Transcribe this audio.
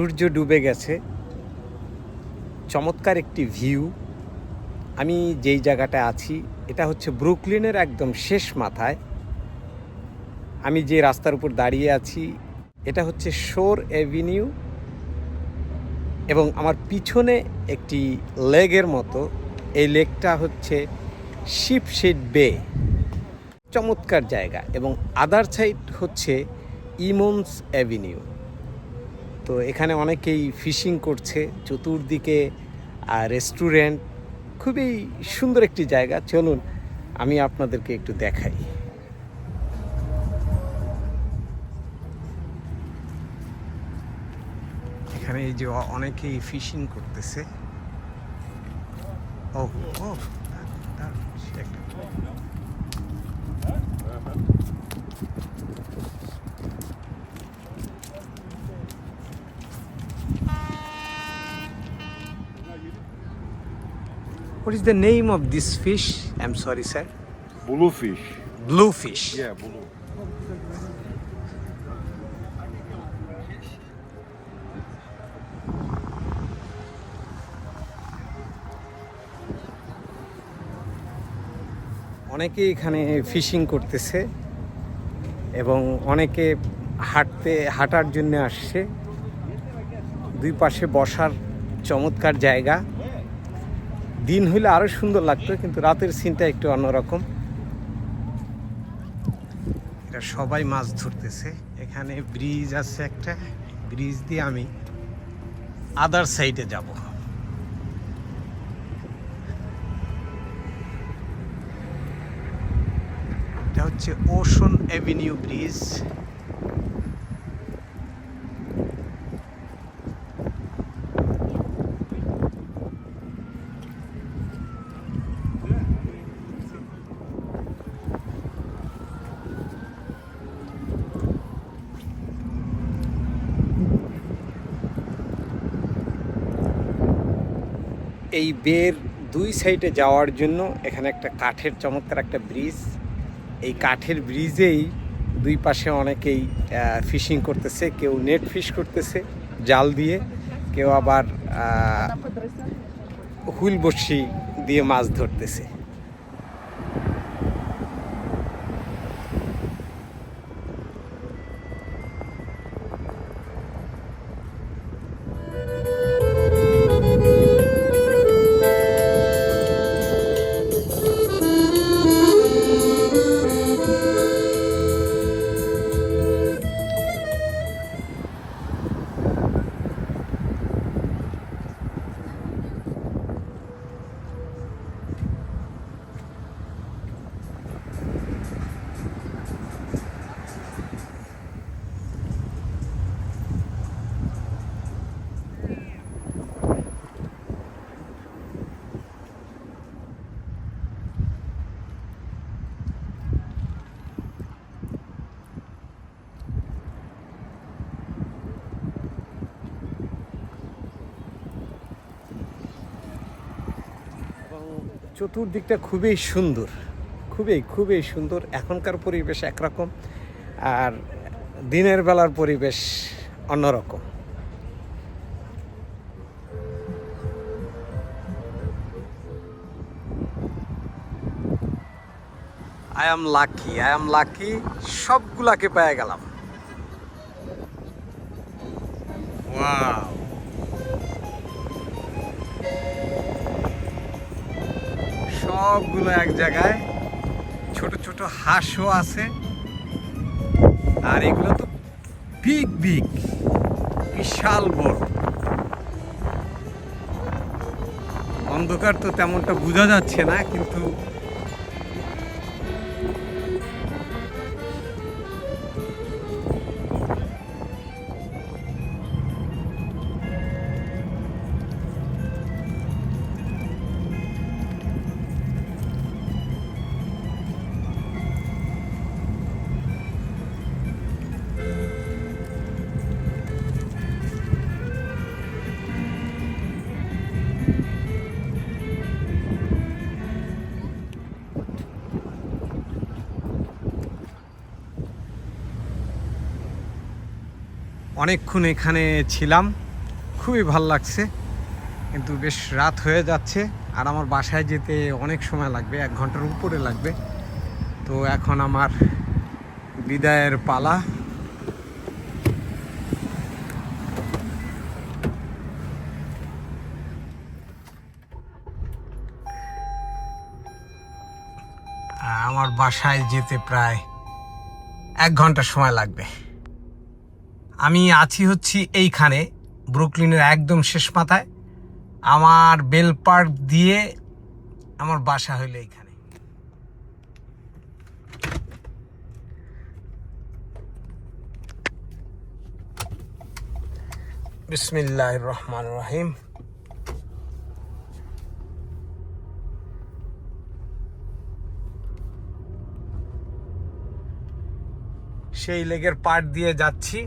সূর্য ডুবে গেছে। চমৎকার একটি ভিউ। আমি যেই জায়গাটা আছি, এটা হচ্ছে ব্রুকলিনের একদম শেষ মাথায়। আমি যে রাস্তার উপর দাঁড়িয়ে আছি, এটা হচ্ছে শোর অ্যাভিনিউ এবং আমার পিছনে একটি লেগের মতো, এই লেকটা হচ্ছে শিপশেড বে। চমৎকার জায়গা এবং আদার সাইড হচ্ছে ইমন্স অ্যাভিনিউ তো এখানে অনেকেই ফিশিং করছে, চতুর্দিকে রেস্টুরেন্ট খুবই সুন্দর একটি জায়গা। চলুন, আমি আপনাদেরকে একটু দেখাই। এখানে এই যে অনেকেই ফিশিং করতেছে। ও ও একটা What is the name of this fish? I'm sorry, sir. Bluefish. Blue fish. Yeah, blue. অনেকে এখানে ফিশিং করতেছে এবং অনেকে হাঁটতে হাঁটার জন্য আসছে দুই পাশে বসার চমৎকার জায়গা দিন হইলে আরও সুন্দর লাগতো, কিন্তু রাতের সিনটা একটু অন্যরকম। এটা সবাই মাছ ধরতেছে। এখানে ব্রিজ আছে একটা ব্রিজ দিয়ে আমি আদার সাইডে যাব। এটা হচ্ছে ওশন অ্যাভিনিউ ব্রিজ এই বের দুই সাইডে যাওয়ার জন্য এখানে একটা কাঠের চমৎকার একটা ব্রিজ এই কাঠের ব্রিজেই দুই পাশে অনেকেই ফিশিং করতেছে, কেউ নেট ফিশ করতেছে, জাল দিয়ে, কেউ আবার হুইল বসি দিয়ে মাছ ধরতেছে। চতুর্দিকটা খুবই সুন্দর। খুবই খুবই সুন্দর। এখনকার পরিবেশ একরকম আর দিনের বেলার পরিবেশ অন্যরকম। I am lucky I am lucky সবগুলাকে পেয়ে গেলাম। ওয়াও সবগুলো এক জায়গায়। ছোট ছোট হাঁসও আছে। আর এগুলো তো বিগ বিগ বিশাল বড়। অন্ধকার তো তেমনটা বোঝা যাচ্ছে না, কিন্তু অনেকক্ষণ এখানে ছিলাম। খুবই ভালো লাগছে। কিন্তু বেশ রাত হয়ে যাচ্ছে। আর আমার বাসায় যেতে অনেক সময় লাগবে, এক ঘণ্টার উপরে লাগবে। তো এখন আমার বিদায়ের পালা। আমার বাসায় যেতে প্রায় এক ঘণ্টা সময় লাগবে। আমি আছি হচ্ছি এইখানে, ব্রুকলিনের একদম শেষ মাথায় আমার বেল পার্ক দিয়ে আমার বাসা হইল এইখানে। বিসমিল্লাহ রহমান রহিম। সেই লেগের পার্ট দিয়ে যাচ্ছি।